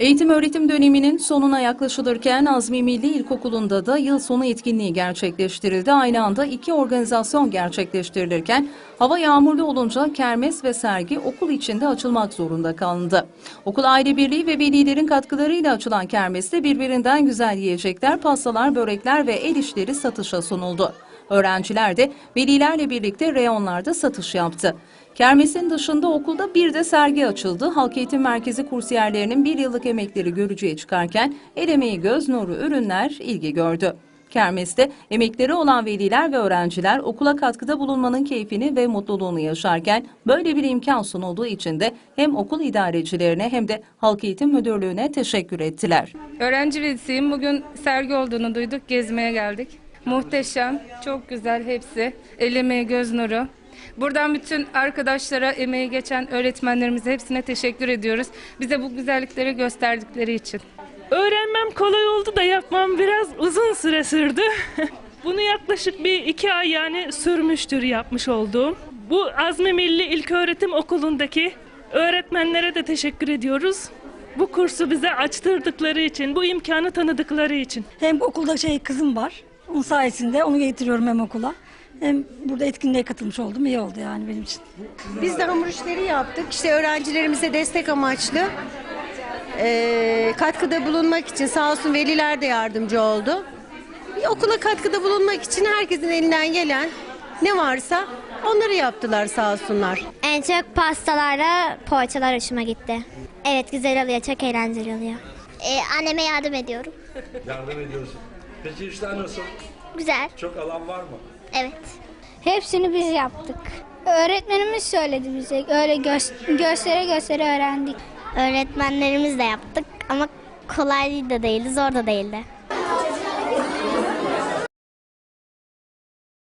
Eğitim öğretim döneminin sonuna yaklaşılırken Azmi Milli İlkokulu'nda da yıl sonu etkinliği gerçekleştirildi. Aynı anda iki organizasyon gerçekleştirilirken hava yağmurlu olunca kermes ve sergi okul içinde açılmak zorunda kalındı. Okul aile birliği ve velilerin katkılarıyla açılan kermeste birbirinden güzel yiyecekler, pastalar, börekler ve el işleri satışa sunuldu. Öğrenciler de velilerle birlikte reyonlarda satış yaptı. Kermesin dışında okulda bir de sergi açıldı. Halk Eğitim Merkezi kursiyerlerinin bir yıllık emekleri görücüye çıkarken el emeği göz nuru ürünler ilgi gördü. Kermeste emekleri olan veliler ve öğrenciler okula katkıda bulunmanın keyfini ve mutluluğunu yaşarken böyle bir imkan sunulduğu için de hem okul idarecilerine hem de Halk Eğitim Müdürlüğü'ne teşekkür ettiler. Öğrenci velisiyim. Bugün sergi olduğunu duyduk. Gezmeye geldik. Muhteşem, çok güzel hepsi. El emeği, göz nuru. Buradan bütün arkadaşlara, emeği geçen öğretmenlerimize hepsine teşekkür ediyoruz. Bize bu güzellikleri gösterdikleri için. Öğrenmem kolay oldu da yapmam biraz uzun süre sürdü. Bunu yaklaşık bir iki ay yani sürmüştür yapmış olduğum. Bu Azmi Milli İlköğretim Okulu'ndaki öğretmenlere de teşekkür ediyoruz. Bu kursu bize açtırdıkları için, bu imkanı tanıdıkları için. Hem okulda şey kızım var. Onun sayesinde onu getiriyorum hem okula. Hem burada etkinliğe katılmış oldum. iyi oldu yani benim için. Biz de hamur işleri yaptık. İşte öğrencilerimize destek amaçlı eee, katkıda bulunmak için sağ olsun veliler de yardımcı oldu. Bir okula katkıda bulunmak için herkesin elinden gelen ne varsa onları yaptılar sağ olsunlar. En çok pastalarla poğaçalar hoşuma gitti. Evet güzel oluyor, çok eğlenceli oluyor. Ee, anneme yardım ediyorum. Yardım ediyorsun. Peki işler nasıl? Güzel. Çok alan var mı? Evet. Hepsini biz yaptık. Öğretmenimiz söyledi bize. Öyle gö- göstere göstere öğrendik. Öğretmenlerimiz de yaptık ama kolay da değildi, zor da değildi.